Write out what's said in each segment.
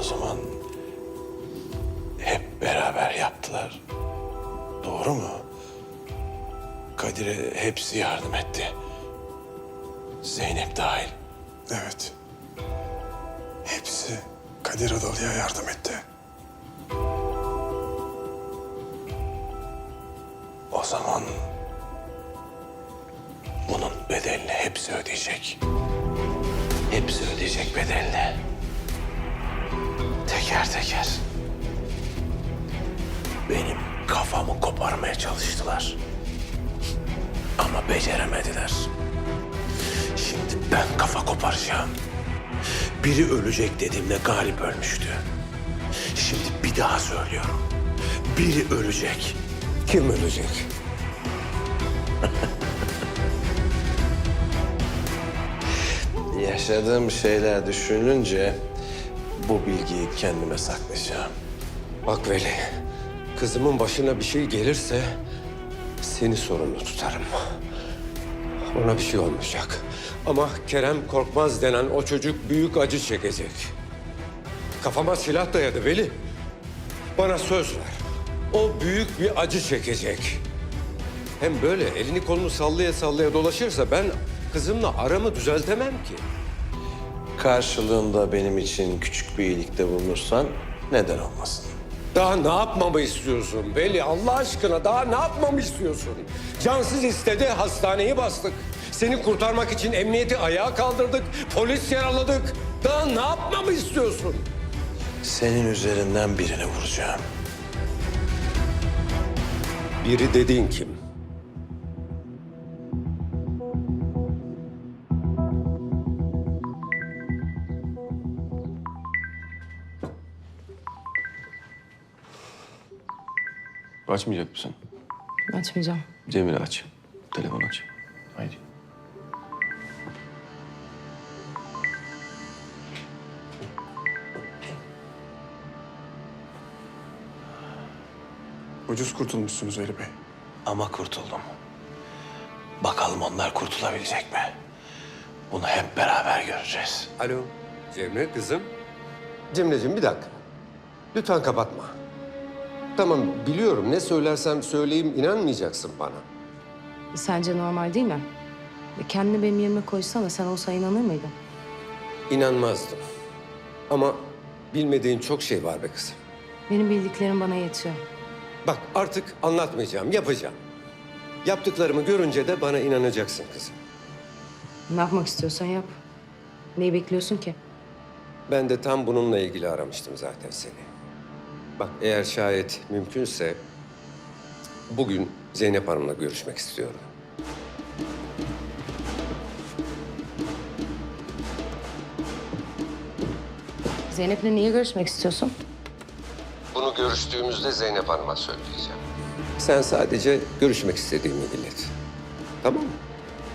O zaman hep beraber yaptılar. Doğru mu? Kadir'e hepsi yardım etti. Zeynep dahil. Evet. Hepsi Kadir Adalı'ya yardım etti. O zaman bunun bedelini hepsi ödeyecek. Hepsi ödeyecek bedelini. Teker teker. Benim kafamı koparmaya çalıştılar. Ama beceremediler. Şimdi ben kafa koparacağım. Biri ölecek dediğimde Galip ölmüştü. Şimdi bir daha söylüyorum. Biri ölecek. Kim ölecek? Yaşadığım şeyler düşününce bu bilgiyi kendime saklayacağım. Bak Veli, kızımın başına bir şey gelirse seni sorumlu tutarım. Ona bir şey olmayacak. Ama Kerem Korkmaz denen o çocuk büyük acı çekecek. Kafama silah dayadı Veli. Bana söz ver. O büyük bir acı çekecek. Hem böyle elini kolunu sallaya sallaya dolaşırsa ben kızımla aramı düzeltemem ki. Karşılığında benim için küçük bir iyilikte bulunursan neden olmasın? Daha ne yapmamı istiyorsun Veli? Allah aşkına daha ne yapmamı istiyorsun? Cansız istedi, hastaneyi bastık. Seni kurtarmak için emniyeti ayağa kaldırdık, polis yaraladık. Daha ne yapmamı istiyorsun? Senin üzerinden birini vuracağım. Biri dediğin kim? Açmayacak mısın? Açmayacağım. Cemile aç. Telefon aç. Haydi. Ucuz kurtulmuşsunuz Veli Bey. Ama kurtuldum. Bakalım onlar kurtulabilecek mi? Bunu hep beraber göreceğiz. Alo, Cemre kızım. Cemre'ciğim bir dakika. Lütfen kapatma. Tamam biliyorum ne söylersem söyleyeyim inanmayacaksın bana. Sence normal değil mi? E, Kendini benim yerime koysana. Sen olsa inanır mıydın? İnanmazdım. Ama bilmediğin çok şey var be kızım. Benim bildiklerim bana yetiyor. Bak artık anlatmayacağım, yapacağım. Yaptıklarımı görünce de bana inanacaksın kızım. Ne yapmak istiyorsan yap. Neyi bekliyorsun ki? Ben de tam bununla ilgili aramıştım zaten seni. Bak eğer şayet mümkünse bugün Zeynep Hanım'la görüşmek istiyorum. Zeynep'le niye görüşmek istiyorsun? Bunu görüştüğümüzde Zeynep Hanım'a söyleyeceğim. Sen sadece görüşmek istediğimi ilet. Tamam mı?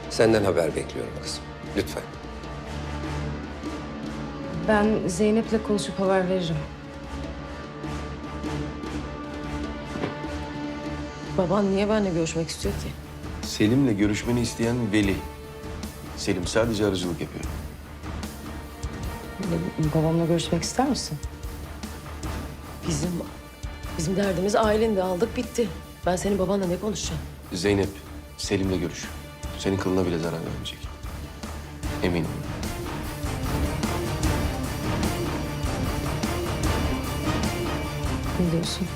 Senden haber bekliyorum kızım. Lütfen. Ben Zeynep'le konuşup haber veririm. Baban niye benimle görüşmek istiyor ki? Selim'le görüşmeni isteyen Veli. Selim sadece aracılık yapıyor. Babamla görüşmek ister misin? Bizim bizim derdimiz ailendi aldık bitti. Ben senin babanla ne konuşacağım? Zeynep, Selim'le görüş. Senin kılına bile zarar vermeyecek. Eminim. Ne diyorsun?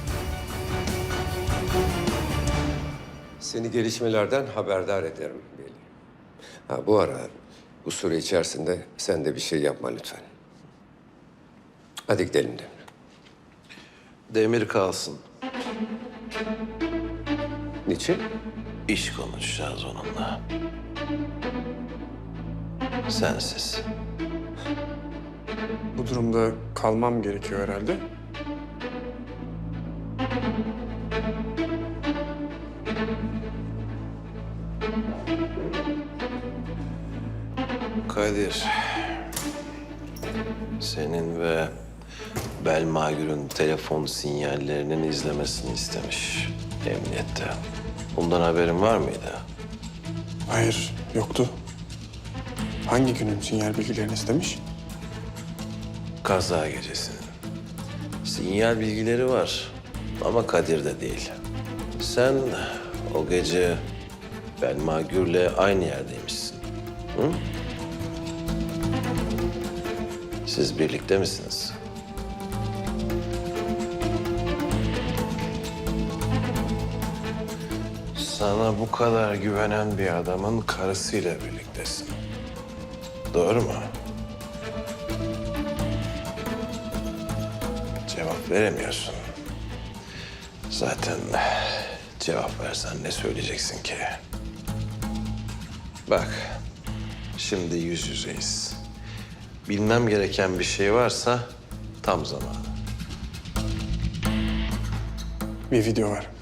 Seni gelişmelerden haberdar ederim Veli. Ha bu ara bu süre içerisinde sen de bir şey yapma lütfen. Hadi gidelim Demir. Demir kalsın. Niçin? İş konuşacağız onunla. Sensiz. Bu durumda kalmam gerekiyor herhalde. Belmagül'ün telefon sinyallerinin izlemesini istemiş emniyette. Bundan haberin var mıydı? Hayır, yoktu. Hangi günün sinyal bilgilerini istemiş? Kaza gecesi. Sinyal bilgileri var ama Kadir'de değil. Sen o gece Belma Gür'le aynı yerdeymişsin. Hı? Siz birlikte misiniz? Sana bu kadar güvenen bir adamın karısıyla birliktesin. Doğru mu? Cevap veremiyorsun. Zaten cevap versen ne söyleyeceksin ki? Bak, şimdi yüz yüzeyiz. Bilmem gereken bir şey varsa tam zamanı. Bir video var.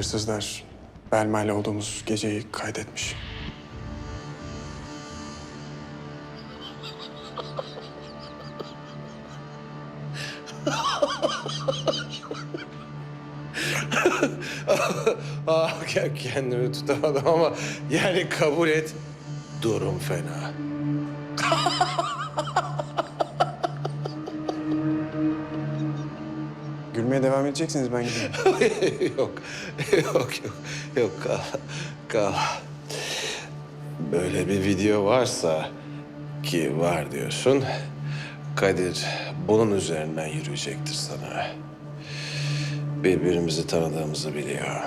Hırsızlar Belma ile olduğumuz geceyi kaydetmiş. Ah ke- kendimi tutamadım ama yani kabul et. Durum fena. edeceksiniz ben gideyim. yok, yok, yok, yok kal, kal. Böyle bir video varsa ki var diyorsun, Kadir bunun üzerinden yürüyecektir sana. Birbirimizi tanıdığımızı biliyor.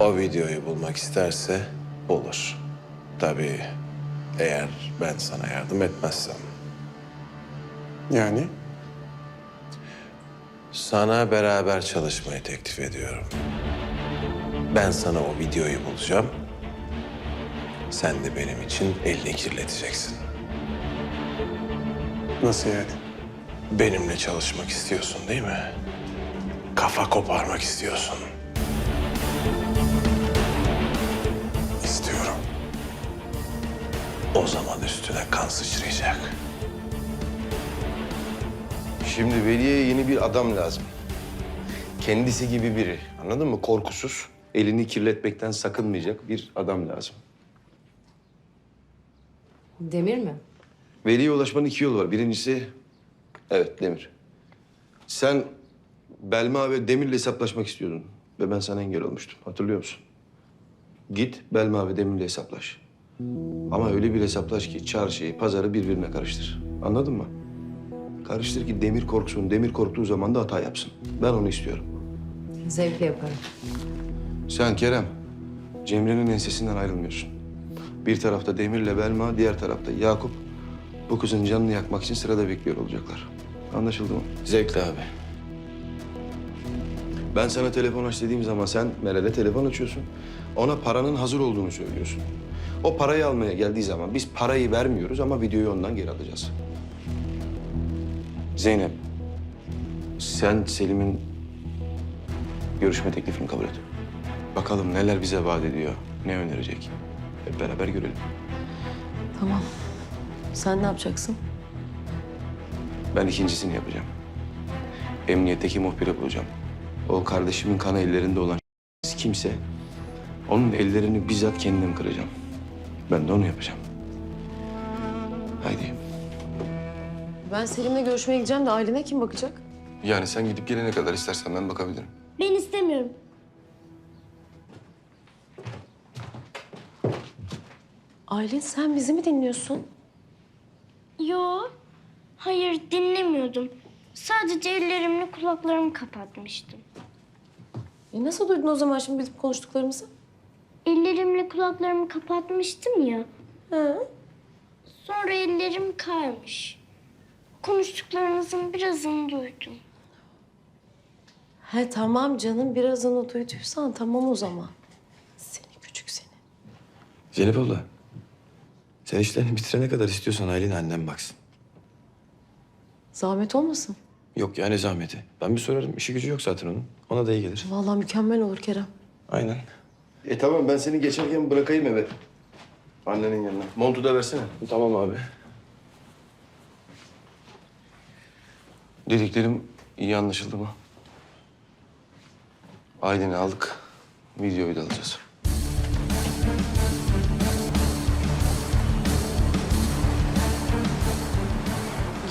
O videoyu bulmak isterse bulur. Tabii eğer ben sana yardım etmezsem. Yani Sana beraber çalışmayı teklif ediyorum. Ben sana o videoyu bulacağım. Sen de benim için elini kirleteceksin. nasıl yani? Benimle çalışmak istiyorsun değil mi? Kafa koparmak istiyorsun. İstiyorum. O zaman üstüne kan sıçrayacak. Şimdi Veli'ye yeni bir adam lazım. Kendisi gibi biri. Anladın mı? Korkusuz. Elini kirletmekten sakınmayacak bir adam lazım. Demir mi? Veli'ye ulaşmanın iki yolu var. Birincisi... Evet, Demir. Sen Belma ve Demir'le hesaplaşmak istiyordun. Ve ben sana engel olmuştum. Hatırlıyor musun? Git Belma ve Demir'le hesaplaş. Ama öyle bir hesaplaş ki çarşıyı, pazarı birbirine karıştır. Anladın mı? Karıştır ki Demir korksun. Demir korktuğu zaman da hata yapsın. Ben onu istiyorum. Zevkle yaparım. Sen Kerem, Cemre'nin ensesinden ayrılmıyorsun. Bir tarafta Demir'le Belma, diğer tarafta Yakup. Bu kızın canını yakmak için sırada bekliyor olacaklar. Anlaşıldı mı? Zevkli abi. Ben sana telefon aç dediğim zaman sen Meral'e telefon açıyorsun. Ona paranın hazır olduğunu söylüyorsun. O parayı almaya geldiği zaman biz parayı vermiyoruz ama videoyu ondan geri alacağız. Zeynep, sen Selim'in görüşme teklifini kabul et. Bakalım neler bize vaat ediyor, ne önerecek. Hep beraber görelim. Tamam. Sen ne yapacaksın? Ben ikincisini yapacağım. Emniyetteki muhbiri bulacağım. O kardeşimin kanı ellerinde olan kimse... ...onun ellerini bizzat kendim kıracağım. Ben de onu yapacağım. Haydi. Ben Selim'le görüşmeye gideceğim de ailene kim bakacak? Yani sen gidip gelene kadar istersen ben bakabilirim. Ben istemiyorum. Aylin sen bizi mi dinliyorsun? Yo, hayır dinlemiyordum. Sadece ellerimle kulaklarımı kapatmıştım. E nasıl duydun o zaman şimdi bizim konuştuklarımızı? Ellerimle kulaklarımı kapatmıştım ya. Ha? Sonra ellerim kaymış. Konuştuklarınızın birazını duydum. He tamam canım birazını duyduysan tamam o zaman. Seni küçük seni. Zeynep abla. Sen işlerini bitirene kadar istiyorsan ailen annem baksın. Zahmet olmasın. Yok yani zahmeti. Ben bir sorarım. İşi gücü yok zaten onun. Ona da iyi gelir. Vallahi mükemmel olur Kerem. Aynen. E tamam ben seni geçerken bırakayım eve. Annenin yanına. Montu da versene. Tamam abi. Dediklerim iyi anlaşıldı mı? Aydın'ı aldık. Videoyu da alacağız.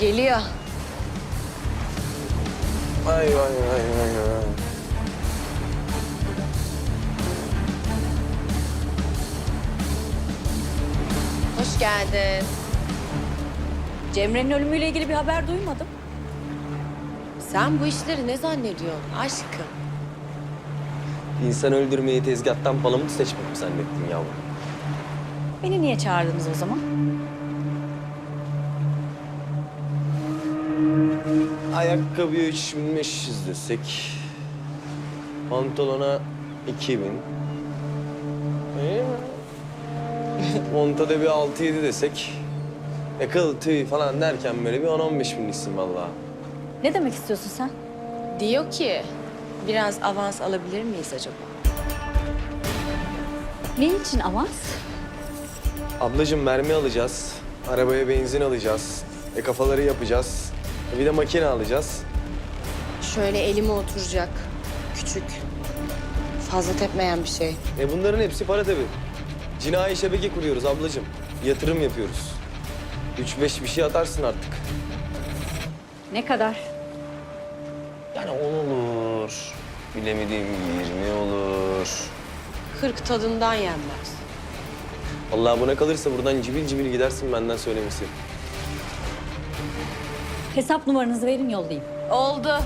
Geliyor. Vay vay vay vay vay. Hoş geldin. Cemre'nin ölümüyle ilgili bir haber duymadım. Sen bu işleri ne zannediyorsun aşkım? İnsan öldürmeyi tezgahtan palamut seçmek mi zannettin yavrum? Beni niye çağırdınız o zaman? Ayakkabıya 3500 desek. Pantolona 2000. İyi mi? Montada bir 6-7 desek. E kıl tüy falan derken böyle bir 10-15 bin isim vallahi. Ne demek istiyorsun sen? Diyor ki biraz avans alabilir miyiz acaba? Ne için avans? Ablacığım mermi alacağız. Arabaya benzin alacağız. E kafaları yapacağız. E, Bir de makine alacağız. Şöyle elime oturacak. Küçük. Fazla tepmeyen bir şey. E bunların hepsi para tabii. Cinayi şebeke kuruyoruz ablacığım. Yatırım yapıyoruz. Üç beş bir şey atarsın artık. Ne kadar? Yani on olur. Bilemediğim yirmi olur. Kırk tadından yenmez. Vallahi buna kalırsa buradan cibil cibil gidersin benden söylemesi. Hesap numaranızı verin yollayayım. Oldu.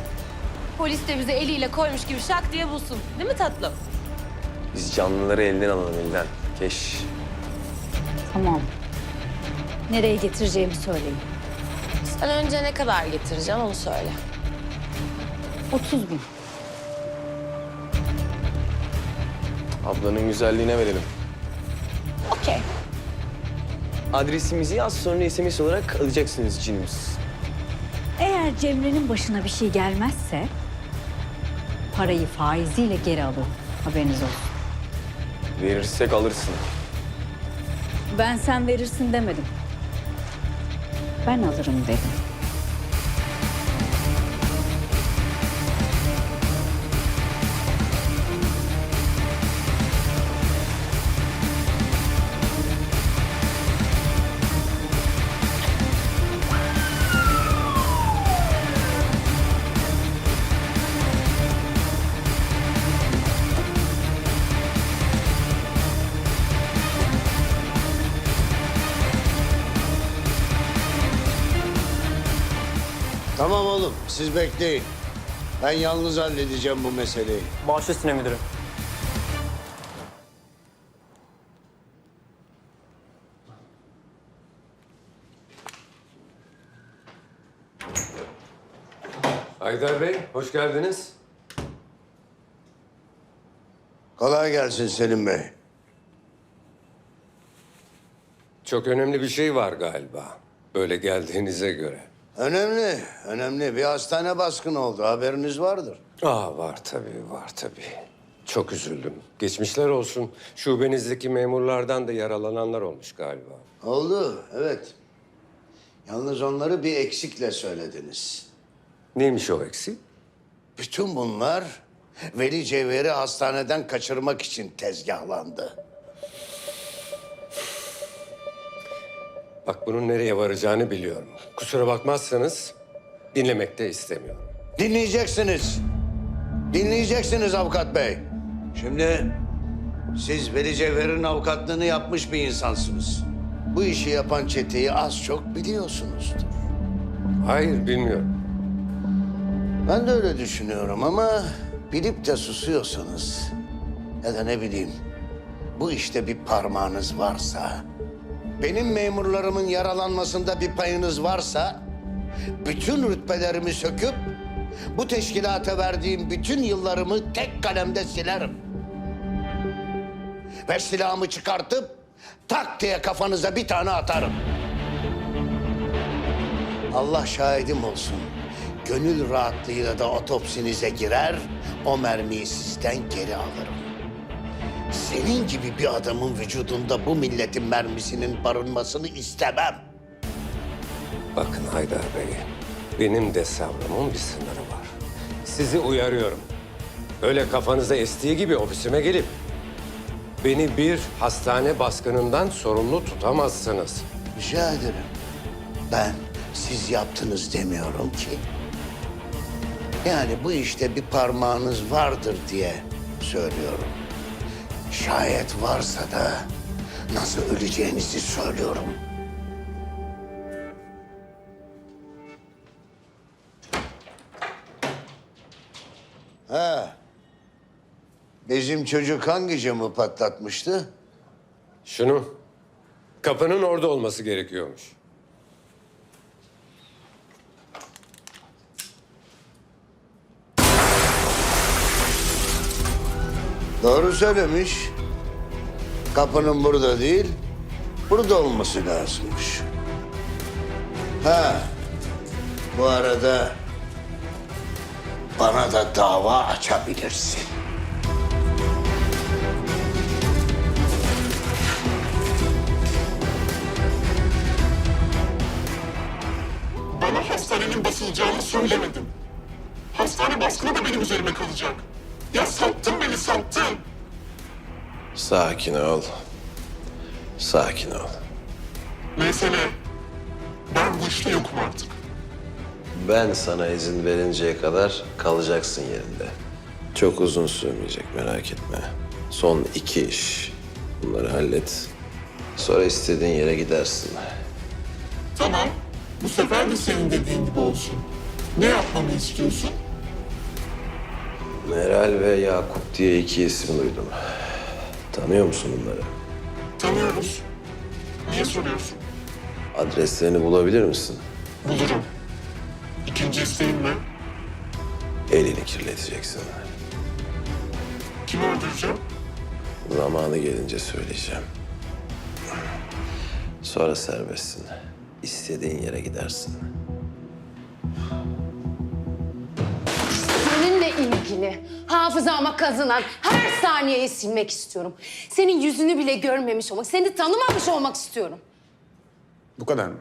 Polis de bize eliyle koymuş gibi şak diye bulsun. Değil mi tatlım? Biz canlıları elden alalım elden. Keş. Tamam. Nereye getireceğimi söyleyin. Sen önce ne kadar getireceksin onu söyle. 30 bin. Ablanın güzelliğine verelim. Okey. Adresimizi yaz sonra SMS olarak alacaksınız cinimiz. Eğer Cemre'nin başına bir şey gelmezse... ...parayı faiziyle geri alın. Haberiniz olsun. Verirsek alırsın. Ben sen verirsin demedim. Ben alırım dedim. Siz bekleyin. Ben yalnız halledeceğim bu meseleyi. Baş üstüne müdürüm. Haydar Bey, hoş geldiniz. Kolay gelsin Selim Bey. Çok önemli bir şey var galiba. Böyle geldiğinize göre. Önemli, önemli. Bir hastane baskını oldu, haberiniz vardır. Aa var tabii, var tabii. Çok üzüldüm. Geçmişler olsun. Şubenizdeki memurlardan da yaralananlar olmuş galiba. Oldu, evet. Yalnız onları bir eksikle söylediniz. Neymiş o eksik? Bütün bunlar Veli Cevher'i hastaneden kaçırmak için tezgahlandı. Bak bunun nereye varacağını biliyorum. Kusura bakmazsanız dinlemek de istemiyorum. Dinleyeceksiniz. Dinleyeceksiniz avukat bey. Şimdi siz Veli Cevher'in avukatlığını yapmış bir insansınız. Bu işi yapan çeteyi az çok biliyorsunuzdur. Hayır, bilmiyorum. Ben de öyle düşünüyorum ama bilip de susuyorsanız ya da ne bileyim bu işte bir parmağınız varsa, benim memurlarımın yaralanmasında bir payınız varsa bütün rütbelerimi söküp bu teşkilata verdiğim bütün yıllarımı tek kalemde silerim. Ve silahımı çıkartıp tak diye kafanıza bir tane atarım. Allah şahidim olsun. Gönül rahatlığıyla da otopsinize girer, o mermiyi sizden geri alırım. Senin gibi bir adamın vücudunda bu milletin mermisinin barınmasını istemem. Bakın Haydar Bey, benim de sabrımın bir sınırı var. Sizi uyarıyorum. Öyle kafanıza estiği gibi ofisime gelip beni bir hastane baskınından sorumlu tutamazsınız. Rica ederim. Ben siz yaptınız demiyorum ki. Yani bu işte bir parmağınız vardır diye söylüyorum. Şayet varsa da nasıl öleceğinizi söylüyorum. Ha. Bizim çocuk hangi camı patlatmıştı? Şunu. Kapının orada olması gerekiyormuş. Doğru söylemiş. Kapının burada değil, burada olması lazımmış. Ha, bu arada bana da dava açabilirsin. Bana hastanenin basılacağını söylemedin. Hastane baskını da benim üzerime kalacak. Ya sattın beni sattın. Sakin ol. Sakin ol. Mesele ben bu işte yokum artık. Ben sana izin verinceye kadar kalacaksın yerinde. Çok uzun sürmeyecek merak etme. Son iki iş. Bunları hallet. Sonra istediğin yere gidersin. Tamam. Bu sefer de senin dediğin gibi olsun. Ne yapmamı istiyorsun? Meral ve Yakup diye iki isim duydum. Tanıyor musun bunları? Tanıyoruz. Niye soruyorsun? Adreslerini bulabilir misin? Bulurum. İkinci isteğin ne? Elini kirleteceksin. Kimi öldüreceğim? Zamanı gelince söyleyeceğim. Sonra serbestsin. İstediğin yere gidersin. İlgili hafızama kazınan her saniyeyi silmek istiyorum. Senin yüzünü bile görmemiş olmak, seni tanımamış olmak istiyorum. Bu kadar mı?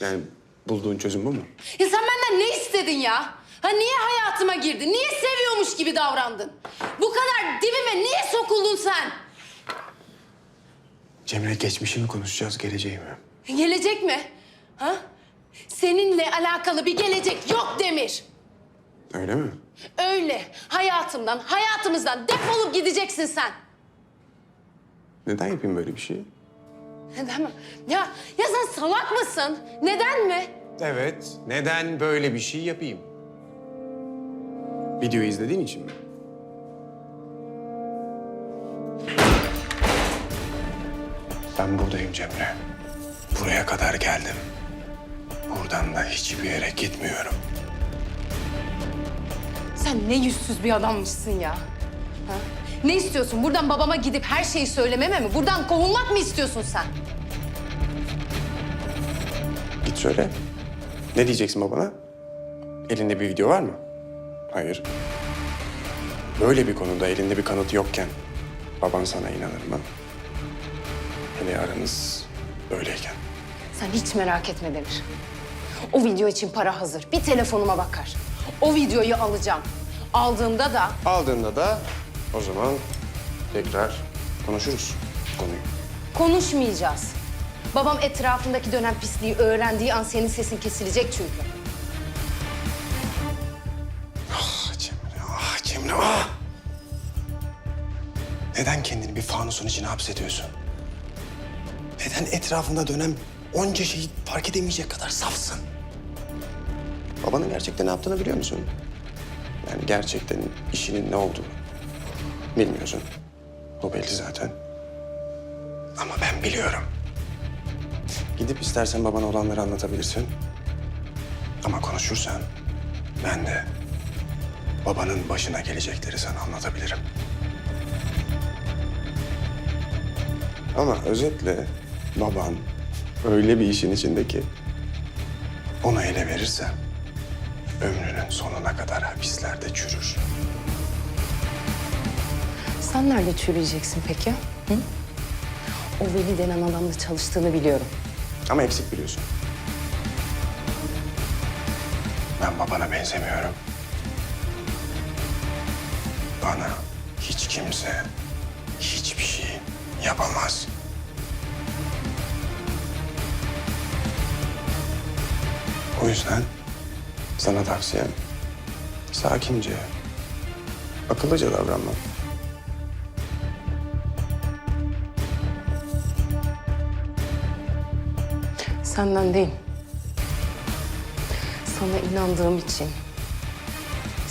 Yani bulduğun çözüm bu mu? Ya sen benden ne istedin ya? Ha niye hayatıma girdin? Niye seviyormuş gibi davrandın? Bu kadar dibime niye sokuldun sen? Cemre geçmişi mi konuşacağız, geleceği mi? Gelecek mi? Ha? Seninle alakalı bir gelecek yok Demir. Öyle mi? Öyle. Hayatımdan, hayatımızdan defolup gideceksin sen. Neden yapayım böyle bir şeyi? Neden mi? Ya, ya sen salak mısın? Neden mi? Evet. Neden böyle bir şey yapayım? Videoyu izlediğin için mi? Ben buradayım Cemre. Buraya kadar geldim. Buradan da hiçbir yere gitmiyorum. Sen ne yüzsüz bir adammışsın ya. Ha? Ne istiyorsun? Buradan babama gidip her şeyi söylememe mi? Buradan kovulmak mı istiyorsun sen? Git söyle. Ne diyeceksin babana? Elinde bir video var mı? Hayır. Böyle bir konuda elinde bir kanıt yokken baban sana inanır mı? Hele aranız böyleyken. Sen hiç merak etme Demir. O video için para hazır. Bir telefonuma bakar. O videoyu alacağım. Aldığımda da Aldığında da o zaman tekrar konuşuruz konuyu. konuşmayacağız. Babam etrafındaki dönen pisliği öğrendiği an senin sesin kesilecek çünkü. Ah Cemre, ah Cemre, ah! Neden kendini bir fanusun içine hapsediyorsun? Neden etrafında dönen onca şeyi fark edemeyecek kadar safsın? Babanın gerçekten ne yaptığını biliyor musun? Yani gerçekten işinin ne olduğunu bilmiyorsun. O belli zaten. Ama ben biliyorum. Gidip istersen babana olanları anlatabilirsin. Ama konuşursan ben de babanın başına gelecekleri sana anlatabilirim. Ama özetle baban öyle bir işin içindeki onu ele verirsen ömrünün sonuna kadar hapislerde çürür. Sen nerede çürüyeceksin peki? Hı? O Veli denen adamla çalıştığını biliyorum. Ama eksik biliyorsun. Ben babana benzemiyorum. Bana hiç kimse hiçbir şey yapamaz. O yüzden sana tavsiyem Sakince. Akıllıca davranmam. Senden değil. Sana inandığım için,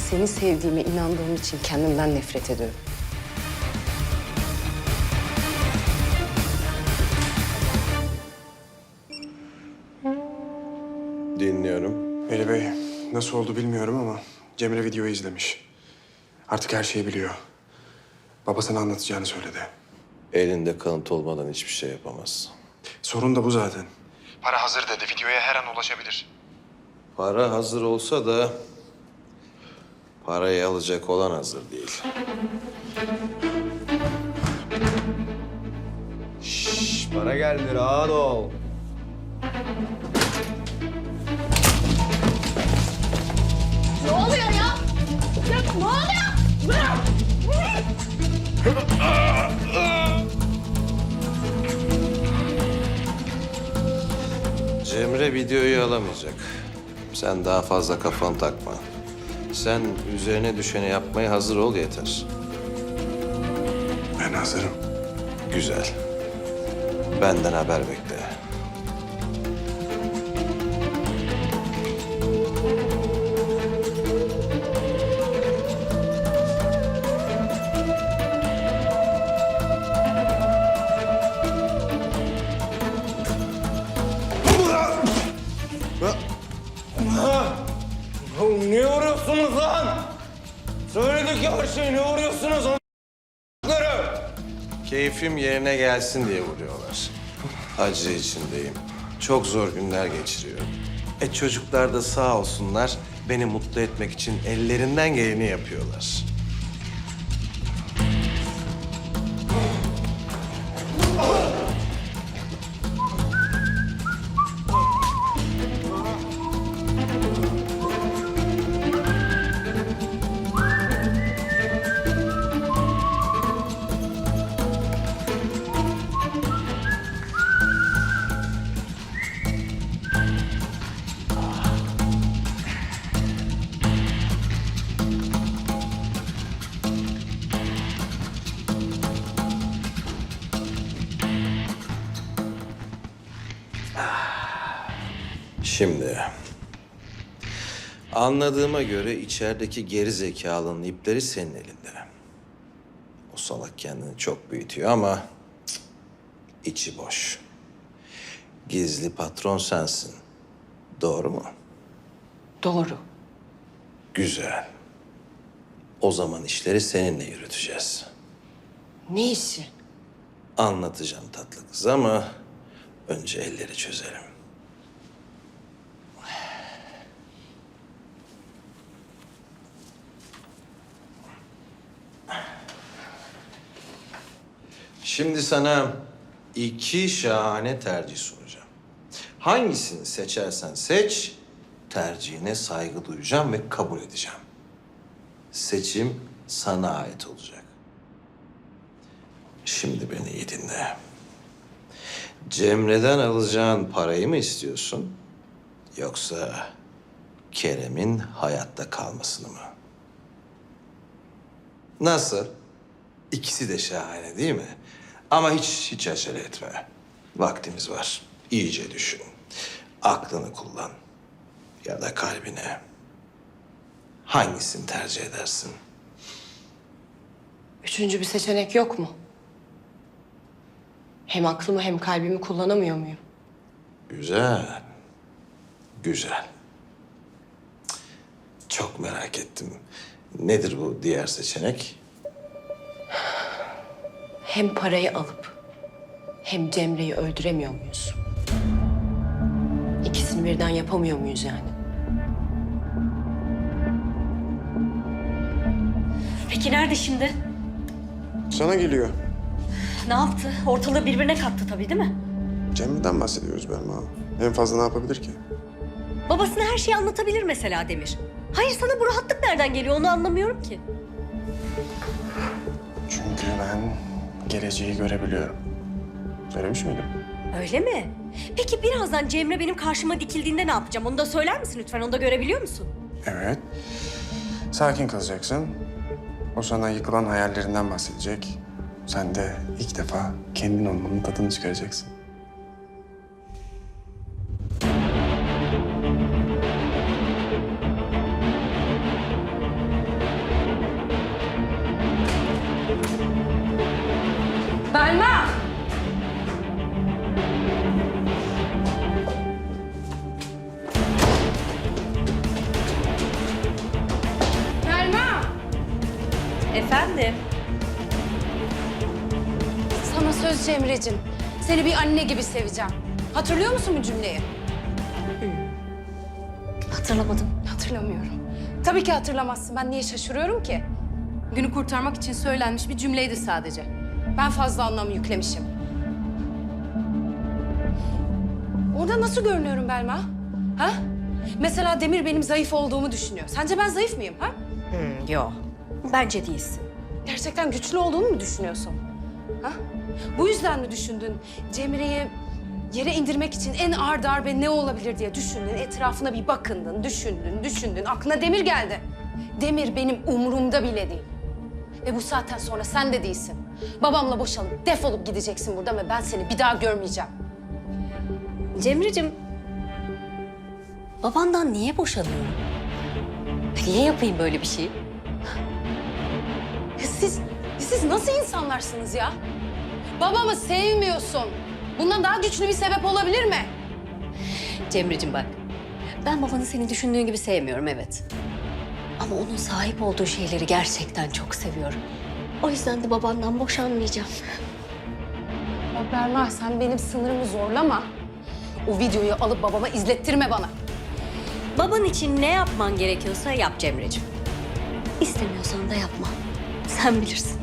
seni sevdiğime inandığım için kendimden nefret ediyorum. Nasıl oldu bilmiyorum ama Cemre videoyu izlemiş. Artık her şeyi biliyor. Babasına anlatacağını söyledi. Elinde kanıt olmadan hiçbir şey yapamaz. Sorun da bu zaten. Para hazır dedi. Videoya her an ulaşabilir. Para hazır olsa da parayı alacak olan hazır değil. Şşş, para geldi rahat ol. Ne oluyor ya? Ya ne oluyor? Bırak! Cemre videoyu alamayacak. Sen daha fazla kafan takma. Sen üzerine düşeni yapmaya hazır ol yeter. Ben hazırım. Güzel. Benden haber bekle. Keyfim yerine gelsin diye vuruyorlar. Acı içindeyim. Çok zor günler geçiriyorum. E çocuklar da sağ olsunlar beni mutlu etmek için ellerinden geleni yapıyorlar. Şimdi anladığıma göre içerideki geri zekalının ipleri senin elinde. O salak kendini çok büyütüyor ama cık, içi boş. Gizli patron sensin. Doğru mu? Doğru. Güzel. O zaman işleri seninle yürüteceğiz. Ne işi? Anlatacağım tatlı kız ama önce elleri çözelim. Şimdi sana iki şahane tercih soracağım. Hangisini seçersen seç, tercihine saygı duyacağım ve kabul edeceğim. Seçim sana ait olacak. Şimdi beni iyi dinle. Cemre'den alacağın parayı mı istiyorsun? Yoksa Kerem'in hayatta kalmasını mı? Nasıl? İkisi de şahane değil mi? Ama hiç hiç acele etme. Vaktimiz var. İyice düşün. Aklını kullan. Ya da kalbine. Hangisini tercih edersin? Üçüncü bir seçenek yok mu? Hem aklımı hem kalbimi kullanamıyor muyum? Güzel. Güzel. Çok merak ettim. Nedir bu diğer seçenek? Hem parayı alıp hem Cemre'yi öldüremiyor muyuz? İkisini birden yapamıyor muyuz yani? Peki nerede şimdi? Sana geliyor. Ne yaptı? Ortalığı birbirine kattı tabii değil mi? Cemre'den bahsediyoruz Belma. En fazla ne yapabilir ki? Babasına her şeyi anlatabilir mesela Demir. Hayır sana bu rahatlık nereden geliyor onu anlamıyorum ki. Çünkü ben geleceği görebiliyorum. Söylemiş miydim? Öyle mi? Peki birazdan Cemre benim karşıma dikildiğinde ne yapacağım? Onu da söyler misin lütfen? Onu da görebiliyor musun? Evet. Sakin kalacaksın. O sana yıkılan hayallerinden bahsedecek. Sen de ilk defa kendin olmanın tadını çıkaracaksın. Cemre'cim. Seni bir anne gibi seveceğim. Hatırlıyor musun bu cümleyi? Hatırlamadım. Hatırlamıyorum. Tabii ki hatırlamazsın. Ben niye şaşırıyorum ki? Günü kurtarmak için söylenmiş bir cümleydi sadece. Ben fazla anlam yüklemişim. Orada nasıl görünüyorum Belma? Ha? Mesela Demir benim zayıf olduğumu düşünüyor. Sence ben zayıf mıyım ha? Hmm, yo. Bence değilsin. Gerçekten güçlü olduğumu mu düşünüyorsun? Ha? Bu yüzden mi düşündün? Cemre'yi yere indirmek için en ağır darbe ne olabilir diye düşündün. Etrafına bir bakındın, düşündün, düşündün. Aklına Demir geldi. Demir benim umurumda bile değil. Ve bu saatten sonra sen de değilsin. Babamla boşalıp defolup gideceksin buradan ve ben seni bir daha görmeyeceğim. Cemre'cim, babandan niye boşanıyorum? Niye yapayım böyle bir şey? Ya Siz, siz nasıl insanlarsınız ya? Babamı sevmiyorsun. Bundan daha güçlü bir sebep olabilir mi? Cemre'cim bak, ben babanı senin düşündüğün gibi sevmiyorum evet. Ama onun sahip olduğu şeyleri gerçekten çok seviyorum. O yüzden de babandan boşanmayacağım. Bak Berma sen benim sınırımı zorlama. O videoyu alıp babama izlettirme bana. Baban için ne yapman gerekiyorsa yap Cemre'cim. İstemiyorsan da yapma. Sen bilirsin.